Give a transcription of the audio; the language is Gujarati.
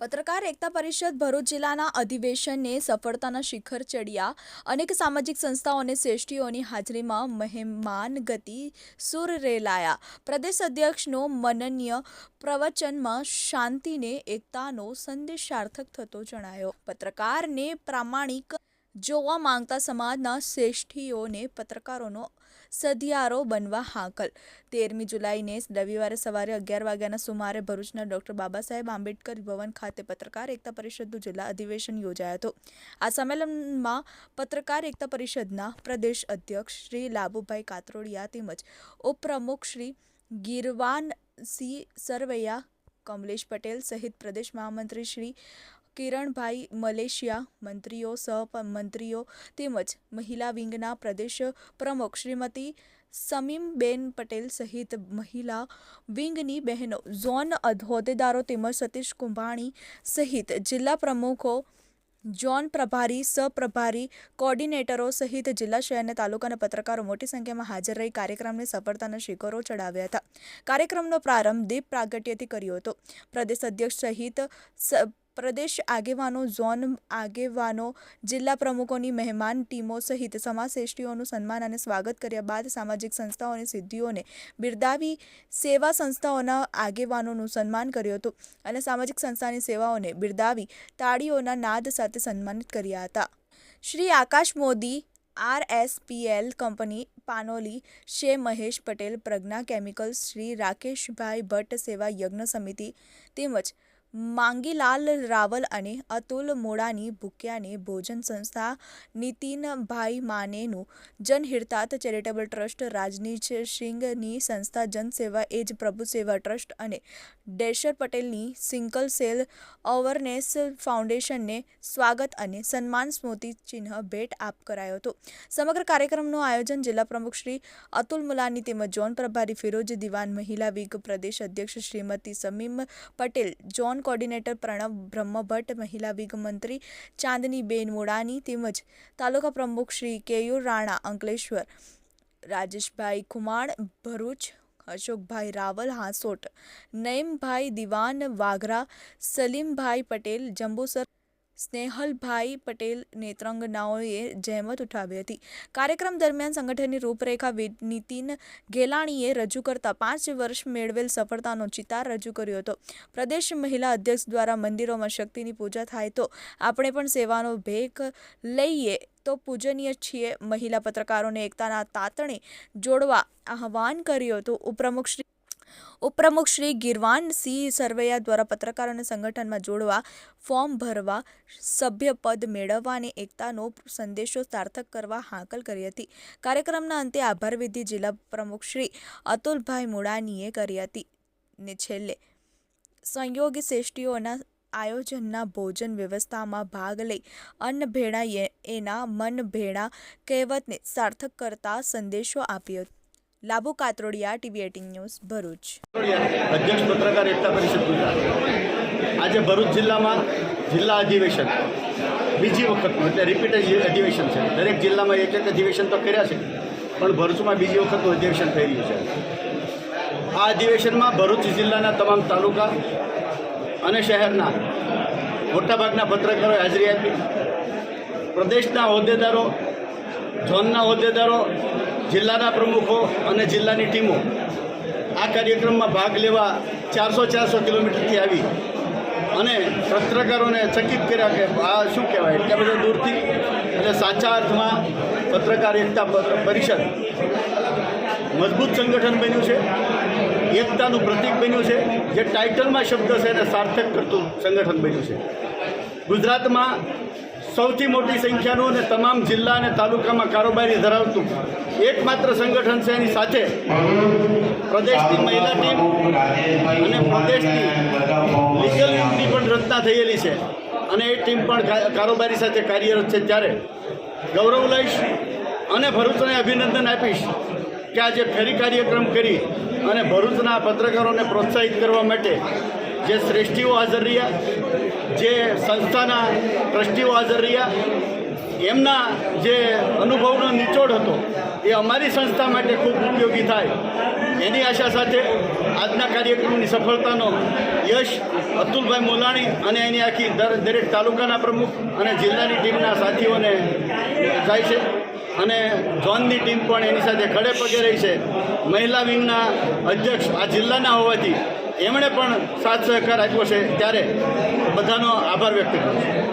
પત્રકાર એકતા પરિષદ ભરૂચ જિલ્લાના અધિવેશનને સફળતાના શિખર ચડ્યા. અનેક સામાજિક સંસ્થાઓ અને શ્રેષ્ઠીઓની હાજરીમાં મહેમાન ગતિ સુર રેલાયા. પ્રદેશ અધ્યક્ષનો મનનીય પ્રવચનમાં શાંતિને, એકતાનો સંદેશ સાર્થક થતો જણાયો. પત્રકારને પ્રામાણિક જોવા માંગતા સમાજના શ્રેષ્ઠીઓને પત્રકારોનો સધિયારો બનવા હાકલ. તેરમી જુલાઈને રવિવારે સવારે અગિયાર વાગ્યાના સુમારે ભરૂચના ડોક્ટર બાબા સાહેબ આંબેડકર ભવન ખાતે પત્રકાર એકતા પરિષદનું જિલ્લા અધિવેશન યોજાયો હતો. આ સંમેલનમાં પત્રકાર એકતા પરિષદના પ્રદેશ અધ્યક્ષ શ્રી લાભુભાઈ કાતરોડિયા તેમજ ઉપપ્રમુખ શ્રી ગીરવાનસિંહ સરવૈયા, કમલેશ પટેલ સહિત પ્રદેશ મહામંત્રી શ્રી કિરણભાઈ મલેશિયા, મંત્રીઓ સહમંત્રીઓ તેમજ મહિલા વિંગના પ્રદેશ પ્રમુખ શ્રીમતી સમીમબેન પટેલ સહિત મહિલા વિંગની બહેનો, ઝોન હોદ્દેદારો તેમજ સતીશ કુંભાણી સહિત જિલ્લા પ્રમુખો, ઝોન પ્રભારી સપ્રભારી કોર્ડિનેટરો સહિત જિલ્લા શહેર અને તાલુકાના પત્રકારો મોટી સંખ્યામાં હાજર રહી કાર્યક્રમને સફળતાના શિખરો ચડાવ્યા હતા. કાર્યક્રમનો પ્રારંભ દીપ પ્રાગટ્યથી કર્યો હતો. પ્રદેશ અધ્યક્ષ સહિત પ્રદેશ આગેવાનો, ઝોન આગેવાનો, જિલ્લા પ્રમુખોની મહેમાન ટીમો સહિત સમાજ શ્રેષ્ઠીઓનું સન્માન અને સ્વાગત કર્યા બાદ સામાજિક સંસ્થાઓની સિદ્ધિઓને બિરદાવી સેવા સંસ્થાઓના આગેવાનોનું સન્માન કર્યું હતું અને સામાજિક સંસ્થાની સેવાઓને બિરદાવી તાળીઓના નાદ સાથે સન્માનિત કર્યા હતા. Shri Akash Modi, RSPL company, Panoli Shri Mahesh Patel, Pragna chemicals, Shri Rakeshbhai Bhatt સેવા યજ્ઞ સમિતિ તેમજ માંગીલાલ રાવલ અને અતુલ મોડાની ભૂક્યાને ભોજન સંસ્થા નીતિનભાઈ માનેનું જનહિતાર્થ ચેરિટેબલ ટ્રસ્ટ રાજનીશ સિંઘની સંસ્થા જનસેવા એજ પ્રભુ સેવા ટ્રસ્ટ અને ડેશર પટેલની સિંકલ સેલ અવરનેસ ફાઉન્ડેશનને સ્વાગત અને સન્માન સ્મૃતિ ચિહ્ન ભેટ આપ કરાયો હતો. સમગ્ર કાર્યક્રમનું આયોજન જિલ્લા પ્રમુખ શ્રી અતુલ મુલાની તેમજ ઝોન પ્રભારી ફિરોજ દિવાન મહિલા વિગ પ્રદેશ અધ્યક્ષ શ્રીમતી સમીમ પટેલ, ઝોન કોર્ડિનેટર પ્રણવ બ્રહ્મભટ્ટ, મહિલા વિગ મંત્રી ચાંદનીબેન મોડાની તેમજ તાલુકા પ્રમુખ શ્રી કેયુર રાણા, અંકલેશ્વર, રાજેશભાઈ કુમાણ ભરૂચ, અશોકભાઈ રાવલ હાંસોટ નઈમભાઈ દિવાન, વાઘરા, સલીમભાઈ પટેલ, જંબુસર સ્નેહલભાઈ પટેલ નેત્રંગનાઓએ જહેમત ઉઠાવી હતી. કાર્યક્રમ દરમિયાન સંગઠનની રૂપરેખા નીતિન ગેલાણીએ રજૂ કરતા પાંચ વર્ષ મેળવેલ સફળતાનો ચિતાર રજૂ કર્યો હતો. પ્રદેશ મહિલા અધ્યક્ષ દ્વારા મંદિરોમાં શક્તિની પૂજા થાય તો આપણે પણ સેવાનો ભેગ લઈએ તો પૂજનીય છીએ. મહિલા પત્રકારોને એકતાના તાતણે જોડવા આહવાન કર્યું હતું. ઉપપ્રમુખ શ્રી ઉપપ્રમુખ શ્રી ગિરવાન સિંહ સરવૈયા દ્વારા પત્રકારોને સંગઠનમાં જોડવા ફોર્મ ભરવા સભ્યપદ મેળવવા અને એકતાનો સંદેશો સાર્થક કરવા હાંકલ કરી હતી. કાર્યક્રમના અંતે આભાર વિધિ જિલ્લા પ્રમુખ શ્રી અતુલભાઈ મુડાનીએ કરી હતી. ને છેલ્લે, સંયોગી શ્રેષ્ઠીઓના આયોજનના ભોજન વ્યવસ્થામાં ભાગ લઈ અન્ન ભેળા એના મન ભેળા કહેવતને સાર્થક કરતા સંદેશો આપ્યો Labhu Katrodiya, TV eighteen news, Bharuch. અધ્યક્ષ પત્રકાર એકતા પરિષદ ગુજરાત. આજે ભરૂચ જિલ્લામાં જિલ્લા અધિવેશન. બીજી વખત એટલે રિપીટ અધિવેશન છે. દરેક જિલ્લામાં એક એક અધિવેશન તો કર્યા છે. પણ ભરૂચમાં બીજી વખતનું અધિવેશન થઈ રહ્યું છે. આ અધિવેશનમાં ભરૂચ જિલ્લાના તમામ તાલુકા અને શહેરના મોટાભાગના પત્રકારોએ હાજરી આપી. પ્રદેશના હોદ્દેદારો ઝોનના હોદ્દેદારો, જિલ્લાના પ્રમુખો અને જિલ્લાની ટીમો આ કાર્યક્રમમાં ભાગ લેવા ચારસો ચારસો કિલોમીટરથી આવી અને પત્રકારોને ચકિત કર્યા કે આ શું કહેવાય? એટલા બધા દૂરથી એટલે સાચા અર્થમાં પત્રકાર એકતા પરિષદ મજબૂત સંગઠન બન્યું છે, એકતાનું પ્રતીક બન્યું છે, જે ટાઇટલમાં શબ્દ છે એને સાર્થક કરતું સંગઠન બન્યું છે. ગુજરાતમાં સૌથી મોટી સંખ્યાનું અને તમામ જિલ્લા અને તાલુકામાં કારોબારી ધરાવતું એકમાત્ર સંગઠન છે એની સાથે પ્રદેશની મહિલા ટીમ અને પ્રદેશની લીગલ વિંગની પણ રચના થયેલી છે. અને એ ટીમ પણ કારોબારી સાથે કાર્યરત છે. ત્યારે ગૌરવ લઈશ અને ભરૂચને અભિનંદન આપીશ કે આજે ફેરી કાર્યક્રમ કરી અને ભરૂચના પત્રકારોને પ્રોત્સાહિત કરવા માટે જે શ્રેષ્ઠીઓ હાજર રહ્યા, જે સંસ્થાના ટ્રસ્ટીઓ હાજર રહ્યા, એમના જે અનુભવનો નિચોડ હતો, એ અમારી સંસ્થા માટે ખૂબ ઉપયોગી થાય. એની આશા સાથે આજના કાર્યક્રમની સફળતાનો યશ અતુલભાઈ મોલાણી અને એની આખી દર- દરેક તાલુકાના પ્રમુખ અને જિલ્લાની ટીમના સાથીઓને જાય છે. અને ઝોનની ટીમ પણ એની સાથે ખડે પગે રહી છે. મહિલા વિંગના અધ્યક્ષ આ જિલ્લાના હોવાથી એમણે પણ સાથ સહકાર આપ્યો છે ત્યારે બધાનો આભાર વ્યક્ત કરું છું.